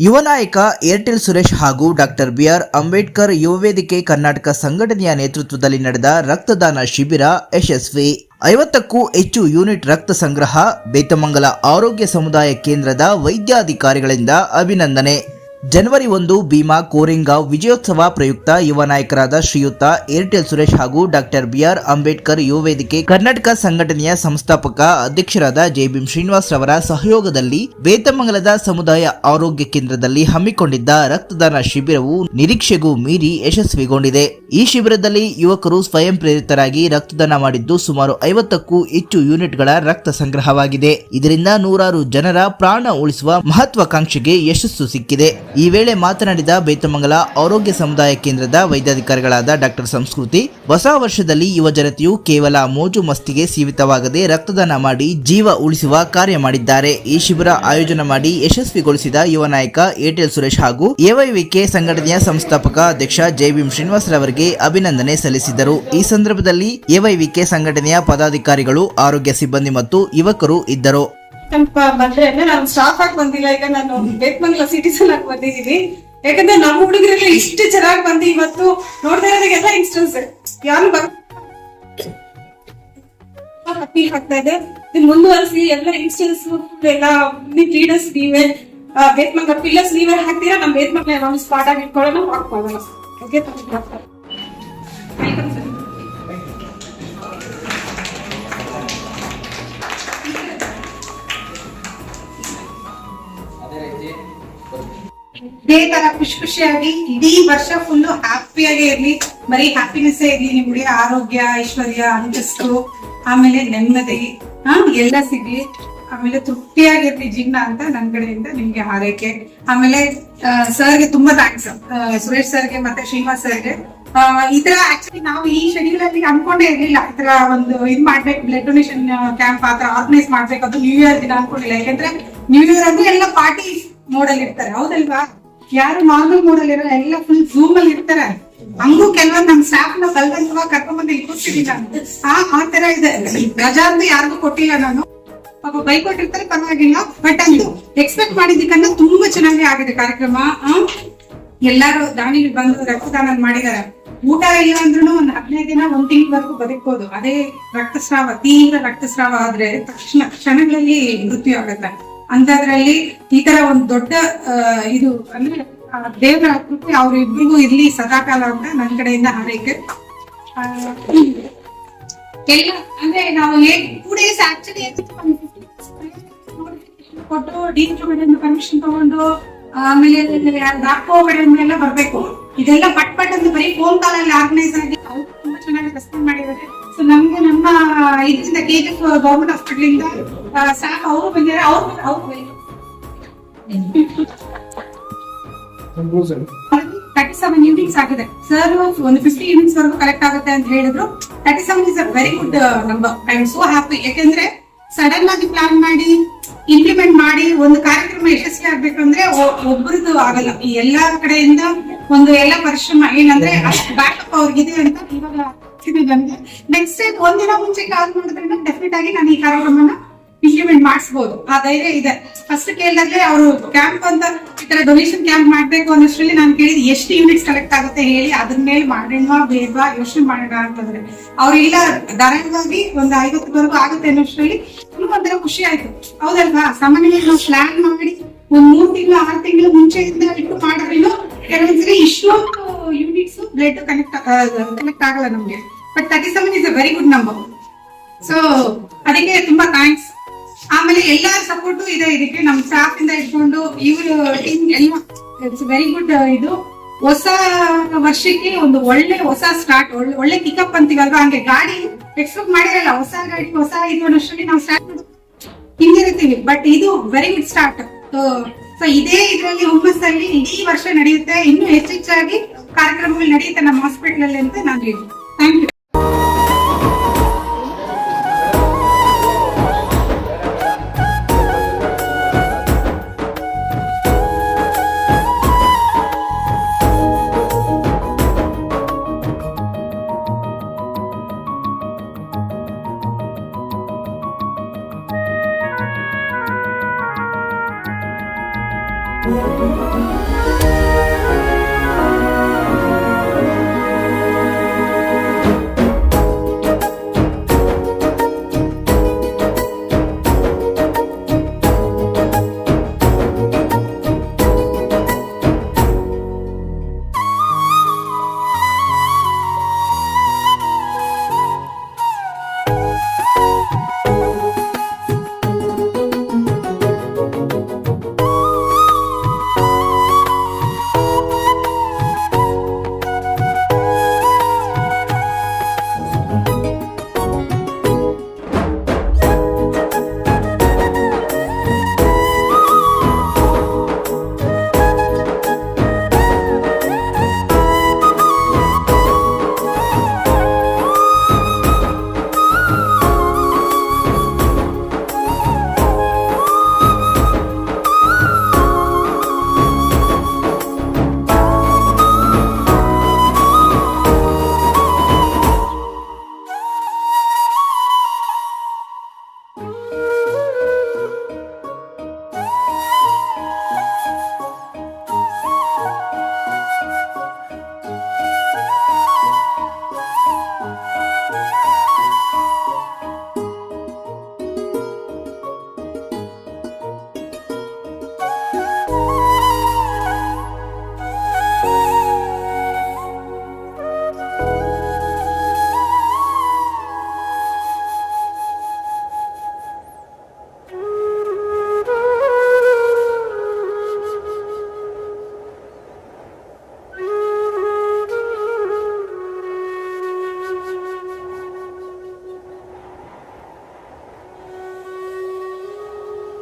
ಯುವ ನಾಯಕ ಏರ್ಟೆಲ್ ಸುರೇಶ್ ಹಾಗೂ ಡಾಕ್ಟರ್ ಬಿಆರ್ ಅಂಬೇಡ್ಕರ್ ಯುವ ವೇದಿಕೆ ಕರ್ನಾಟಕ ಸಂಘಟನೆಯ ನೇತೃತ್ವದಲ್ಲಿ ನಡೆದ ರಕ್ತದಾನ ಶಿಬಿರ ಯಶಸ್ವಿ. ಐವತ್ತಕ್ಕೂ ಹೆಚ್ಚು ಯೂನಿಟ್ ರಕ್ತ ಸಂಗ್ರಹ, ಬೇತಮಂಗಲ ಆರೋಗ್ಯ ಸಮುದಾಯ ಕೇಂದ್ರದ ವೈದ್ಯಾಧಿಕಾರಿಗಳಿಂದ ಅಭಿನಂದನೆ. ಜನವರಿ ಒಂದು ಭೀಮಾ ಕೋರಿಂಗಾವ್ ವಿಜಯೋತ್ಸವ ಪ್ರಯುಕ್ತ ಯುವ ನಾಯಕರಾದ ಶ್ರೀಯುತ, ಏರ್ಟೆಲ್ ಸುರೇಶ್ ಹಾಗೂ ಡಾಕ್ಟರ್ ಬಿಆರ್ ಅಂಬೇಡ್ಕರ್ ಯುವ ವೇದಿಕೆ ಕರ್ನಾಟಕ ಸಂಘಟನೆಯ ಸಂಸ್ಥಾಪಕ ಅಧ್ಯಕ್ಷರಾದ ಜೆಬಿಎಂ ಶ್ರೀನಿವಾಸ್ ರವರ ಸಹಯೋಗದಲ್ಲಿ ವೇತಮಂಗಲದ ಸಮುದಾಯ ಆರೋಗ್ಯ ಕೇಂದ್ರದಲ್ಲಿ ಹಮ್ಮಿಕೊಂಡಿದ್ದ ರಕ್ತದಾನ ಶಿಬಿರವು ನಿರೀಕ್ಷೆಗೂ ಮೀರಿ ಯಶಸ್ವಿಗೊಂಡಿದೆ. ಈ ಶಿಬಿರದಲ್ಲಿ ಯುವಕರು ಸ್ವಯಂ ಪ್ರೇರಿತರಾಗಿ ರಕ್ತದಾನ ಮಾಡಿದ್ದು ಸುಮಾರು ಐವತ್ತಕ್ಕೂ ಹೆಚ್ಚು ಯೂನಿಟ್ಗಳ ರಕ್ತ ಸಂಗ್ರಹವಾಗಿದೆ. ಇದರಿಂದ ನೂರಾರು ಜನರ ಪ್ರಾಣ ಉಳಿಸುವ ಮಹತ್ವಾಕಾಂಕ್ಷೆಗೆ ಯಶಸ್ಸು ಸಿಕ್ಕಿದೆ. ಈ ವೇಳೆ ಮಾತನಾಡಿದ ಬೇತಮಂಗಲ ಆರೋಗ್ಯ ಸಮುದಾಯ ಕೇಂದ್ರದ ವೈದ್ಯಾಧಿಕಾರಿಗಳಾದ ಡಾಕ್ಟರ್ ಸಂಸ್ಕೃತಿ, ಹೊಸ ವರ್ಷದಲ್ಲಿ ಯುವ ಜನತೆಯು ಕೇವಲ ಮೋಜು ಮಸ್ತಿಗೆ ಸೀಮಿತವಾಗದೆ ರಕ್ತದಾನ ಮಾಡಿ ಜೀವ ಉಳಿಸುವ ಕಾರ್ಯ ಮಾಡಿದ್ದಾರೆ. ಈ ಶಿಬಿರ ಆಯೋಜನೆ ಮಾಡಿ ಯಶಸ್ವಿಗೊಳಿಸಿದ ಯುವ ನಾಯಕ ಏರ್ಟೆಲ್ ಸುರೇಶ್ ಹಾಗೂ ಎವೈವಿಕೆ ಸಂಘಟನೆಯ ಸಂಸ್ಥಾಪಕ ಅಧ್ಯಕ್ಷ ಜೈವಿಂ ಶ್ರೀನಿವಾಸ್ ರವರಿಗೆ ಅಭಿನಂದನೆ ಸಲ್ಲಿಸಿದರು. ಈ ಸಂದರ್ಭದಲ್ಲಿ ಎವೈವಿಕೆ ಸಂಘಟನೆಯ ಪದಾಧಿಕಾರಿಗಳು, ಆರೋಗ್ಯ ಸಿಬ್ಬಂದಿ ಮತ್ತು ಯುವಕರು ಇದ್ದರು. ಸ್ವಲ್ಪ ಬಂದ್ರೆ ಅಂದ್ರೆ ನಾನು ಸ್ಟಾಫ್ ಆಗಿ ಬಂದಿಲ್ಲ. ಈಗ ನಾನು ಬೇಕ್ಮಂಗ್ಲ ಸಿಟಿಸನ್ ಆಗಿ ಬಂದಿದ್ದೀನಿ ಯಾಕಂದ್ರೆ ನಮ್ಮ ಹುಡುಗರೆಲ್ಲ ಇಷ್ಟು ಚೆನ್ನಾಗಿ ಬಂದು ಇವತ್ತು ನೋಡ್ತಾ ಇರೋದಕ್ಕೆಲ್ಲ ಇನ್ಸ್ಟೆನ್ಸ್ ಯಾರು ಫೀಲ್ ಆಗ್ತಾ ಇದೆ. ಇದು ಮುಂದುವರಿಸಿ ಎಲ್ಲ ಇನ್ಸ್ಟೆನ್ಸ್ ಎಲ್ಲ ಲೀಡರ್ಸ್ ನೀವೇ ಬೇತ್ಮಂಗ್ಲ ಪಿಲ್ಲರ್ಸ್ ನೀವೇ ಹಾಕ್ತೀರಾ? ನಮ್ಮ ಬೇತ್ಮಂಗ್ಲ ನಾವು ಸ್ಪಾಟ್ ಆಗಿ ಇಟ್ಕೊಳ್ಳೋಣ ಹಾಕ್ಬೋದಲ್ಲ ಓಕೆ ವೆಲ್ಕಮ್ ಸರ್ ಇದೇ. ತರ ಖುಷಿ ಖುಷಿಯಾಗಿ ಇಡೀ ವರ್ಷ ಫುಲ್ ಹ್ಯಾಪಿಯಾಗಿ ಇರ್ಲಿ. ಬರೀ ಹ್ಯಾಪಿನೆಸ್ ಇರ್ಲಿ. ನಿಮ್ಗೆ ಆರೋಗ್ಯ, ಐಶ್ವರ್ಯ, ಅಂತಸ್ತು, ಆಮೇಲೆ ನೆಮ್ಮದಿ, ಹಾ, ಎಲ್ಲ ಸಿಗ್ಲಿ. ಆಮೇಲೆ ತೃಪ್ತಿಯಾಗಿರ್ಲಿ ಜೀವನ ಅಂತ ನನ್ ಕಡೆಯಿಂದ ನಿಮ್ಗೆ ಹಾರೈಕೆ. ಆಮೇಲೆ ಸರ್ಗೆ ತುಂಬಾ ಥ್ಯಾಂಕ್ಸ್ ಸುರೇಶ್ ಸರ್ಗೆ ಮತ್ತೆ ಶ್ರೀನಿವಾಸ್ ಸರ್ಗೆ. ಈ ತರ ಆಕ್ಚುಲಿ ನಾವು ಈ ಶೆಡ್ಯೂಲ್ ಅಲ್ಲಿ ಅನ್ಕೊಂಡೇ ಇರ್ಲಿಲ್ಲ. ಈ ತರ ಒಂದು ಇದ್ ಮಾಡ್ಬೇಕು ಬ್ಲಡ್ ಡೊನೇಷನ್ ಕ್ಯಾಂಪ್ ಆತರ ಆರ್ಗನೈಸ್ ಮಾಡ್ಬೇಕು. ಅದು ನ್ಯೂ ಇಯರ್ ದಿನ ಅನ್ಕೊಂಡಿಲ್ಲ. ಯಾಕಂದ್ರೆ ನ್ಯೂ ಇಯರ್ ಅಂದ್ರೆ ಎಲ್ಲ ಪಾರ್ಟಿ ಮೋಡಲ್ಲಿ ಇರ್ತಾರೆ ಹೌದಲ್ವಾ? ಯಾರು ನಾರ್ಮಲ್ ಮೋಡಲ್ಲಿ ಇರಲ್ಲ ಎಲ್ಲ ಫುಲ್ ಝೂಮ್ ಅಲ್ಲಿ ಇರ್ತಾರೆ ಹಂಗೂ ಕೆಲವೊಂದು ನಮ್ ಸ್ಟಾಫ್ನ ಬಲ್ವಂತವಾಗಿ ಕರ್ಕೊಂಡ್ ಬಂದು ಇಲ್ಲಿ ಕೂರ್ಸಿದೀನಿ ನಾನು. ಆ ಆ ತರ ಇದೆ. ರಜಾ ಯಾರಿಗೂ ಕೊಟ್ಟಿಲ್ಲ ನಾನು. ಪಾಪ ಬೈಕ್ ಕೊಟ್ಟಿರ್ತಾರೆ ಪರವಾಗಿಲ್ಲ. ಬಟ್ ಅದು ಎಕ್ಸ್ಪೆಕ್ಟ್ ಮಾಡಿದ್ದಕ್ಕನ್ನ ತುಂಬಾ ಚೆನ್ನಾಗಿ ಆಗಿದೆ ಕಾರ್ಯಕ್ರಮ. ಎಲ್ಲಾರು ದಾನಿಗಳು ಬಂದು ರಕ್ತದಾನ ಮಾಡಿದಾರೆ ಊಟ ಇಲ್ಲ ಅಂದ್ರೂ ಒಂದ್ ಹದಿನೈದು ದಿನ, ಒಂದ್ ತಿಂಗಳವರೆಗೂ ಬದುಕ್ಬೋದು. ಅದೇ ರಕ್ತಸ್ರಾವ, ತೀವ್ರ ರಕ್ತಸ್ರಾವ ಆದ್ರೆ ತಕ್ಷಣ, ಕ್ಷಣಗಳಲ್ಲಿ ಮೃತ್ಯು ಆಗತ್ತೆ. ಅಂತದ್ರಲ್ಲಿ ಈ ತರ ಒಂದು ದೊಡ್ಡ ಇದು ಅಂದ್ರೆ ದೇವರ ಕೃಪೆ ಅವ್ರಿಬ್ರಿಗೂ ಇರ್ಲಿ ಸದಾಕಾಲ ಅಂತ ನನ್ನ ಕಡೆಯಿಂದ ಹಾರೈಕೆ. ಎಲ್ಲ, ಅಂದ್ರೆ ನಾವು ಹೇಗ್ ಟೂ ಡೇಸ್ ಆಕ್ಚುಲಿ ಕೊಟ್ಟು ಡೀನ್ ಮೇಡಮ್ ಪರ್ಮಿಷನ್ ತಗೊಂಡು, ಆಮೇಲೆ ಡಾಕ್ಟರ್ ಕಡೆಯಿಂದ ಬರ್ಬೇಕು. ಇದೆಲ್ಲ ಪಟ್ ಪಟ್ ಅಂತ ಬರೀ ಫೋನ್ ಕಾಲಲ್ಲಿ ಆರ್ಗನೈಸ್ ಆಗಿ ಚೆನ್ನಾಗಿ ರೆಸ್ಪಾಂಡ್ ಮಾಡಿದ್ದಾರೆ. ಸೊ ನಮ್ಗೆ ನಮ್ಮ ಇದರಿಂದ ಕೆ ಜಿ ಗೌರ್ಮೆಂಟ್ ಹಾಸ್ಪಿಟಲ್ ಇಂದ ಸ್ಟಾಫ್ ಅವರು ಬಂದಿದ್ದಾರೆ. ಅವ್ರು ಅವ್ರು ತರ್ಟಿ ಸೆವೆನ್ ಯೂನಿಟ್ಸ್ ಆಗಿದೆ. ಸರ್ ಒಂದು ಫಿಫ್ಟಿ ಯೂನಿಟ್ಸ್ ವರೆಗೂ ಕಲೆಕ್ಟ್ ಆಗುತ್ತೆ ಅಂತ ಹೇಳಿದ್ರು. Thirty seven is a very good number I am so happy ಯಾಕೆಂದ್ರೆ ಸಡನ್ ಆಗಿ ಪ್ಲಾನ್ ಮಾಡಿ ಇಂಪ್ಲಿಮೆಂಟ್ ಮಾಡಿ ಒಂದು ಕಾರ್ಯಕ್ರಮ ಯಶಸ್ವಿ ಆಗ್ಬೇಕು ಅಂದ್ರೆ ಒಬ್ರದ್ದು ಆಗಲ್ಲ. ಈ ಎಲ್ಲಾ ಕಡೆಯಿಂದ ಒಂದು ಎಲ್ಲ ಪರಿಶ್ರಮ, ಏನಂದ್ರೆ ಅಷ್ಟು ಬ್ಯಾಕಪ್ ಅವ್ರಿಗಿದೆ ಅಂತ ಇವಾಗ ನನ್ಗೆ ನೆಕ್ಸ್ಟ್ ಟೈಮ್ ಒಂದಿನ ಮುಂಚೆ ಕಾಲ್ ಮಾಡಿದ್ರೆ ಡೆಫಿನೆಟ್ ಆಗಿ ನಾನು ಈ ಕಾರ್ಯಕ್ರಮನ ಇಂಪ್ಲಿಮೆಂಟ್ ಮಾಡಿಸ್ಬೋದು. ಆ ಧೈರ್ಯ ಇದೆ. ಫಸ್ಟ್ ಕೇಳಿದ್ರೆ ಅವರು ಕ್ಯಾಂಪ್ ಅಂತ ಈ ತರ ಡೊನೇಷನ್ ಕ್ಯಾಂಪ್ ಮಾಡ್ಬೇಕು ಅನ್ನೋಷ್ಟ್ರಲ್ಲಿ ನಾನು ಕೇಳಿದ್ ಎಷ್ಟು ಯೂನಿಟ್ಸ್ ಕಲೆಕ್ಟ್ ಆಗುತ್ತೆ ಹೇಳಿ ಅದ್ರ ಮೇಲೆ ಮಾಡೋಣ ಬೇಡವಾ ಯೋಚನೆ ಮಾಡೋಣ ಅಂತಂದ್ರೆ. ಅವ್ರು ಇಲ್ಲ, ಧಾರಾಳವಾಗಿ ಒಂದು ಐವತ್ತರವರೆಗೂ ಆಗುತ್ತೆ ಅನ್ನೋಷ್ಟ್ರಲ್ಲಿ ಒಂಥರ ಖುಷಿ ಆಯ್ತು. ಹೌದಲ್ವಾ? ಸಾಮಾನ್ಯವಾಗಿ ನಾವು ಪ್ಲಾನ್ ಮಾಡಿ ಒಂದ್ ಮೂರ್ ತಿಂಗಳು, ಆರು ತಿಂಗಳು ಮುಂಚೆಯಿಂದ ಇಟ್ಟು ಮಾಡಿದ್ರು ಕೆಲವೊಂದ್ಸರಿ ಇಷ್ಟೊಂದು ಯೂನಿಟ್ಸ್ ಬ್ಲಡ್ ಕನೆಕ್ಟ್ ಕನೆಕ್ಟ್ ಆಗಲ್ಲ ನಮ್ಗೆ. But thirty seven is a very good number so ಅದಕ್ಕೆ ತುಂಬಾ ಥ್ಯಾಂಕ್ಸ್ ಆಮೇಲೆ ಎಲ್ಲರ ಸಪೋರ್ಟು ಇದೆ ಇದಕ್ಕೆ. ನಮ್ ಸ್ಟಾಫ್ ಇಂದ ಇಟ್ಕೊಂಡು ಇವ್ರ ಟೀಮ್ ಎಲ್ಲ ಇಟ್ಸ್ ವೆರಿ ಗುಡ್ ಇದು. ಹೊಸ ವರ್ಷಕ್ಕೆ ಒಂದು ಒಳ್ಳೆ ಹೊಸ ಸ್ಟಾರ್ಟ್ ಒಳ್ಳೆ ಪಿಕಪ್ ಅಂತೀವಲ್ವಾ? ಹಂಗೆ ಗಾಡಿ ಎಕ್ಸ್ಪೆಕ್ಟ್ ಮಾಡಿರಲ್ಲ ಹೊಸ ಗಾಡಿ, ಹೊಸ ಇದು ಅನ್ನೋಷ್ಟರಲ್ಲಿ ನಾವು ಸ್ಟಾರ್ಟ್ ಹಿಂದಿರ್ತೀವಿ ಬಟ್ ಇದು ವೆರಿ ಗುಡ್ ಸ್ಟಾರ್ಟ್ ಸೊ ಇದೇ ಇದರಲ್ಲಿ ಹುಮ್ಮಸ್ಸಲ್ಲಿ ಇಡೀ ವರ್ಷ ನಡೆಯುತ್ತೆ. ಇನ್ನು ಹೆಚ್ಚೆಚ್ಚಾಗಿ ಕಾರ್ಯಕ್ರಮಗಳು ನಡೆಯುತ್ತೆ ನಮ್ಮ ಹಾಸ್ಪಿಟಲ್ ಅಲ್ಲಿ ಅಂತ ನಾನು ಹೇಳಿ